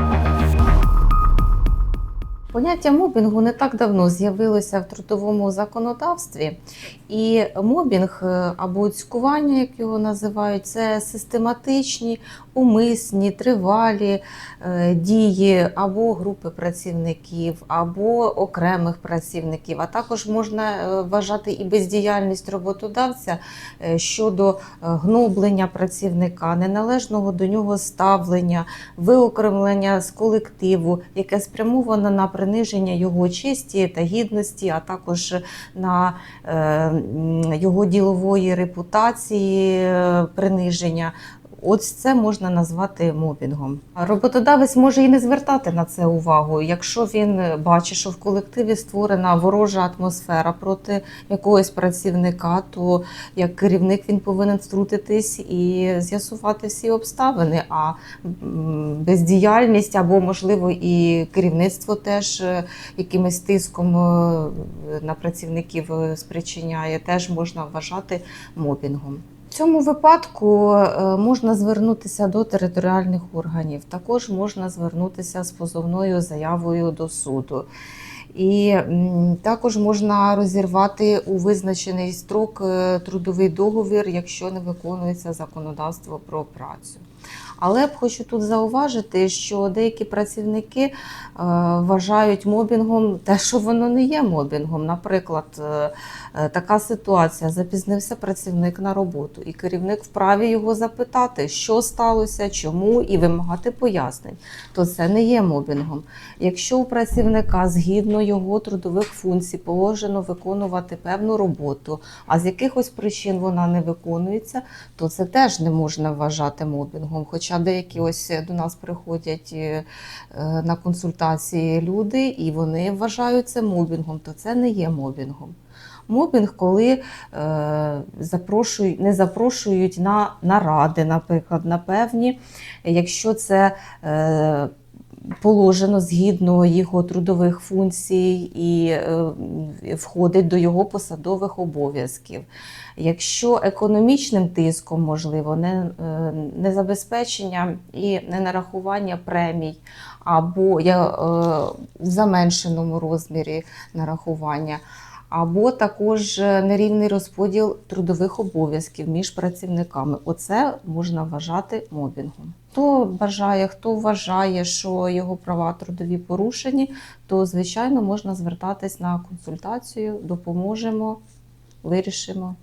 Thank you. Поняття мобінгу не так давно з'явилося в трудовому законодавстві, і мобінг е, або цькування, як його називають, це систематичні, умисні, тривалі е, дії або групи працівників, або окремих працівників. А також можна е, вважати і бездіяльність роботодавця щодо гноблення працівника, неналежного до нього ставлення, виокремлення з колективу, яке спрямовано на приниження його честі та гідності, а також на е, його ділової репутації, е, приниження. Ось це можна назвати мобінгом. Роботодавець може і не звертати на це увагу, якщо він бачить, що в колективі створена ворожа атмосфера проти якогось працівника, то як керівник він повинен втрутитись і з'ясувати всі обставини. А бездіяльність або, можливо, і керівництво теж е, якимось тиском е, на працівників е, спричиняє, теж можна вважати мобінгом. В цьому випадку е, можна звернутися до територіальних органів, також можна звернутися з позовною заявою до суду. І також можна розірвати у визначений строк е, трудовий договір, якщо не виконується законодавство про працю. Але б хочу тут зауважити, що деякі працівники е, вважають мобінгом те, що воно не є мобінгом. Наприклад, е, така ситуація: запізнився працівник на роботу, і керівник вправі його запитати, що сталося, чому, і вимагати пояснень. То це не є мобінгом. Якщо у працівника згідно його трудових функцій положено виконувати певну роботу, а з якихось причин вона не виконується, то це теж не можна вважати мобінгом. Хоча деякі ось до нас приходять е, на консультації люди, і вони вважають це мобінгом, то це не є мобінгом. Мобінг, коли е, запрошують, не запрошують на наради, наприклад, на певні, якщо це е, положено згідно його трудових функцій і е, входить до його посадових обов'язків. Якщо економічним тиском, можливо, не, е, не забезпечення і не нарахування премій, або я, е, в заменшеному розмірі нарахування, або також е, нерівний розподіл трудових обов'язків між працівниками. Оце можна вважати мобінгом. Хто бажає, хто вважає, що його права трудові порушені, то звичайно можна звертатись на консультацію, допоможемо, вирішимо.